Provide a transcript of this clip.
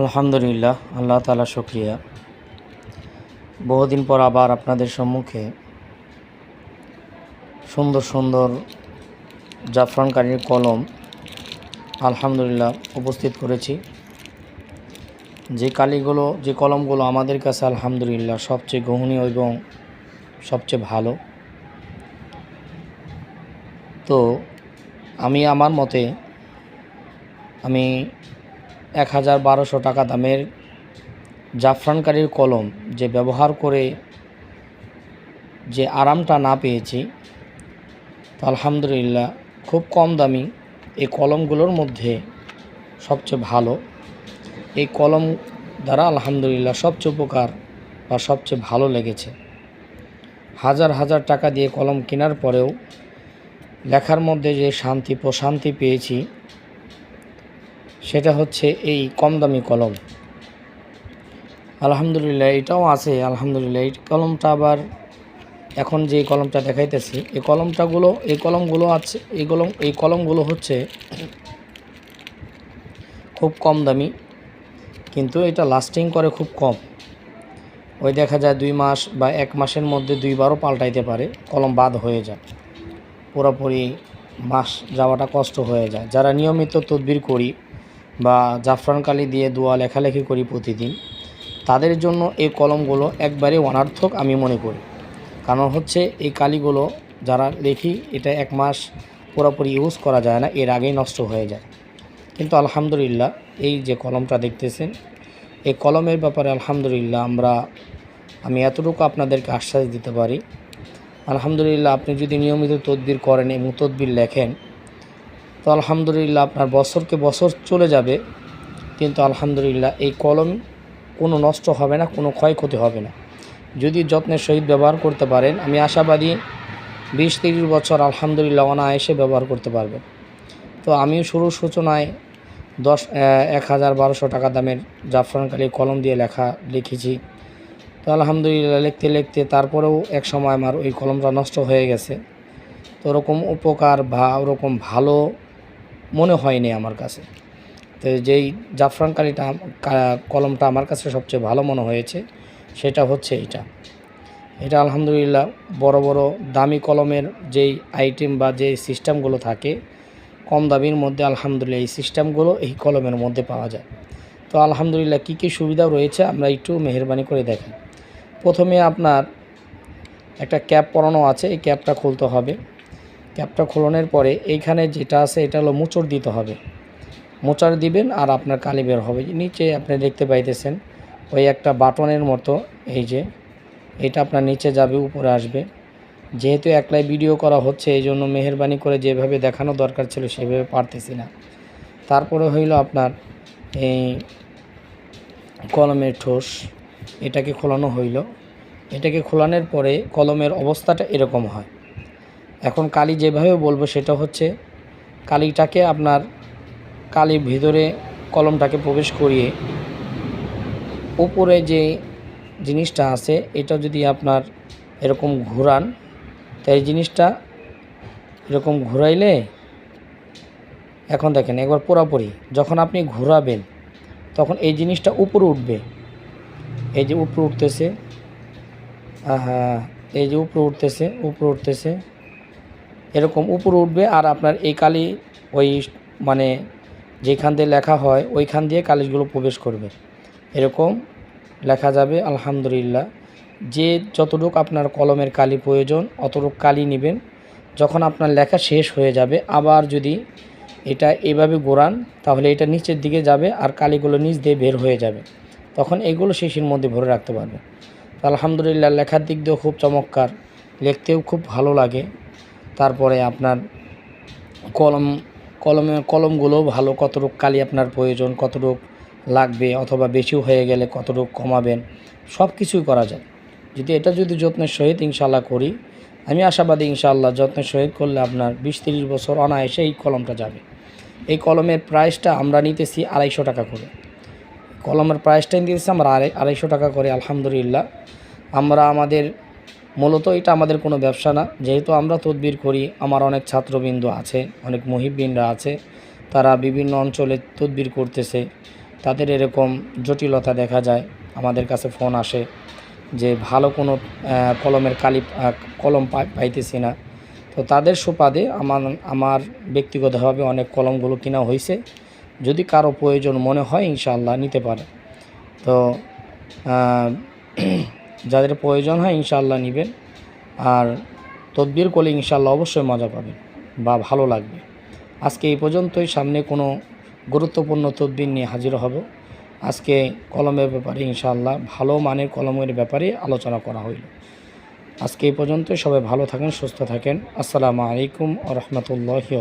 আলহামদুলিল্লাহ, আল্লাহ তালা শুক্রিয়া। বহুদিন পর আবার আপনাদের সম্মুখে সুন্দর সুন্দর জাফরানকারীর কলম আলহামদুলিল্লাহ উপস্থিত করেছি। যে কালিগুলো, যে কলমগুলো আমাদের কাছে আলহামদুলিল্লাহ সবচেয়ে গ্রহণীয় এবং সবচেয়ে ভালো। তো আমি আমার মতে আমি এক হাজার বারোশো টাকা দামের জাফরানকারীর কলম যে ব্যবহার করে যে আরামটা না পেয়েছি, তো আলহামদুলিল্লাহ খুব কম দামি এই কলমগুলোর মধ্যে সবচেয়ে ভালো। এই কলম দ্বারা আলহামদুলিল্লাহ সবচেয়ে উপকার বা সবচেয়ে ভালো লেগেছে। হাজার হাজার টাকা দিয়ে কলম কেনার পরেও লেখার মধ্যে যে শান্তি, প্রশান্তি পেয়েছি সেটা হচ্ছে এই কম দামি কলম। আলহামদুলিল্লাহ, এটাও আছে, আলহামদুলিল্লাহ। এই কলমটা আবার এখন যে কলমটা দেখাইতেছি, এই কলমটাগুলো, এই কলমগুলো আছে, এই কলম, এই কলমগুলো হচ্ছে খুব কম দামি, কিন্তু এটা লাস্টিং করে খুব কম। ওই দেখা যায় দুই মাস বা এক মাসের মধ্যে দুইবারও পাল্টাইতে পারে, কলম বাদ হয়ে যায়। পুরোপুরি মাস যাওয়াটা কষ্ট হয়ে যায়। যারা নিয়মিত তদবির করি বা জাফরান কালি দিয়ে দোয়া লেখালেখি করি প্রতিদিন, তাদের জন্য এই কলমগুলো একবারে অনার্থক আমি মনে করি। কারণ হচ্ছে এই কালিগুলো যারা লেখি, এটা এক মাস পুরোপুরি ইউজ করা যায় না, এর আগেই নষ্ট হয়ে যায়। কিন্তু আলহামদুলিল্লাহ, এই যে কলমটা দেখতেছেন, এই কলমের ব্যাপারে আলহামদুলিল্লাহ আমরা, আমি এতটুকু আপনাদেরকে আশ্বাস দিতে পারি। আলহামদুলিল্লাহ, আপনি যদি নিয়মিত তদবির করেন এবং তদবির লেখেন তো আলহামদুলিল্লাহ আপনার বছরকে বছর চলে যাবে, কিন্তু আলহামদুলিল্লাহ এই কলম কোনো নষ্ট হবে না, কোনো ক্ষয়ক্ষতি হবে না। যদি যত্নের সহিত ব্যবহার করতে পারেন, আমি আশাবাদী বিশ তিরিশ বছর আলহামদুলিল্লাহ অনায়াসে ব্যবহার করতে পারবেন। তো আমি শুরু সূচনায় দশ এক হাজার বারোশো টাকা দামের জাফরানকালী কলম দিয়ে লেখা লিখেছি। তো আলহামদুলিল্লাহ লিখতে লিখতে তারপরেও এক সময় আমার ওই কলমটা নষ্ট হয়ে গেছে। তো ওরকম উপকার বা ওরকম ভালো মনে হয়নি আমার কাছে। তো যেই জাফরান কালিটা কলমটা আমার কাছে সবচেয়ে ভালো মনে হয়েছে, সেটা হচ্ছে এইটা। এটা আলহামদুলিল্লাহ বড় বড় দামি কলমের যেই আইটেম বা যে সিস্টেমগুলো থাকে, কম দামির মধ্যে আলহামদুলিল্লাহ এই সিস্টেমগুলো এই কলমের মধ্যে পাওয়া যায়। তো আলহামদুলিল্লাহ কী কী সুবিধা রয়েছে আমরা একটু মেহরবানি করে দেখি প্রথমে আপনার একটা ক্যাপ পরানো আছে, এই ক্যাপটা খুলতে হবে। ক্যাপটা খোলানোর পরে এইখানে যেটা আছে এটা হলো মোচড় দিতে হবে। মোচার দিবেন আর আপনার কালি বের হবে। নিচে আপনি দেখতে পাইতেছেন ওই একটা বাটনের মতো এই যে, এটা আপনার নিচে যাবে, উপরে আসবে। যেহেতু একলাই ভিডিও করা হচ্ছে, এই জন্য মেহরবানি করে যেভাবে দেখানো দরকার ছিল সেভাবে পারতেছি না। তারপরে হইল আপনার এই কলমের ঠোস, এটাকে খোলানো হইল। এটাকে খোলানোর পরে কলমের অবস্থাটা এরকম হয়। এখন কালি যেভাবে বলব সেটা হচ্ছে কালিটাকে আপনার কালির ভিতরে কলমটাকে প্রবেশ করিয়ে উপরে যে জিনিসটা আছে, এটা যদি আপনার এরকম ঘোরান তাই জিনিসটা এরকম ঘুরাইলে, এখন দেখেন একবার পুরাপুরি, যখন আপনি ঘোরাবেন, তখন এই জিনিসটা উপরে উঠবে। এই যে উপরে উঠতেছে হ্যাঁ এই যে উপরে উঠতেছে উপরে উঠতেছে। এরকম উপরে উঠবে আর আপনার এই কালি ওই মানে যেখান দিয়ে লেখা হয়, ওইখান দিয়ে কালিগুলো প্রবেশ করবে। এরকম লেখা যাবে, আলহামদুলিল্লাহ। যে যতটুক আপনার কলমের কালি প্রয়োজন, অতটুক কালি নেবেন। যখন আপনার লেখা শেষ হয়ে যাবে, আবার যদি এটা এভাবে গোড়ান, তাহলে এটা নিচের দিকে যাবে আর কালিগুলো নিচ দিয়ে বের হয়ে যাবে। তখন এগুলো শেষের মধ্যে ভরে রাখতে পারবে আলহামদুলিল্লাহ, লেখার দিক দিয়েও খুব চমৎকার। লিখতেও খুব ভালো লাগে। তারপরে আপনার কলম, কলমে, কলমগুলো ভালো কতটুক কালি আপনার প্রয়োজন, কতটুক লাগবে অথবা বেশিও হয়ে গেলে কতটুক কমাবেন সব কিছুই করা যায়। যদি এটা যদি যত্নের সহিত ইনশাল্লাহ করি, আমি আশাবাদী ইনশাআল্লাহ যত্নের সহিত করলে আপনার বিশ তিরিশ বছর অনায়াসে এই কলমটা যাবে। এই কলমের প্রাইসটা আমরা নিতেছি আড়াইশো টাকা করে। কলমের প্রাইসটা নিতেছি আমরা আড়াই, আড়াইশো টাকা করে, আলহামদুলিল্লাহ। আমরা আমাদের মূলত এটা আমাদের কোনো ব্যবসা না। যেহেতু আমরা তদবির করি, আমার অনেক ছাত্রবৃন্দ আছে, অনেক মহিববৃন্দরা আছে, তারা বিভিন্ন অঞ্চলে তদবির করতেছে। তাদের এরকম জটিলতা দেখা যায়, আমাদের কাছে ফোন আসে যে ভালো কোনো কলমের কালি কলম পাই- পাইতেছি না। তো তাদের সুপাদে আমার আমার ব্যক্তিগতভাবে অনেক কলমগুলো কেনা হয়েছে যদি কারও প্রয়োজন মনে হয়, ইনশাআল্লাহ নিতে পারে। তো যাদের প্রয়োজন হয় ইনশাল্লাহ নেবেন। আর তদবির করলে ইনশাল্লাহ অবশ্যই মজা পাবেন বা ভালো লাগবে। আজকে এই পর্যন্তই। সামনে কোনো গুরুত্বপূর্ণ তদবির নিয়ে হাজির হব। আজকে কলমের ব্যাপারে ইনশাআল্লাহ ভালো মানের কলমের ব্যাপারে আলোচনা করা হইল। আজকে এই পর্যন্তই। সবাই ভালো থাকেন, সুস্থ থাকেন। আসসালামু আলাইকুম ও রহমতুল্লাহি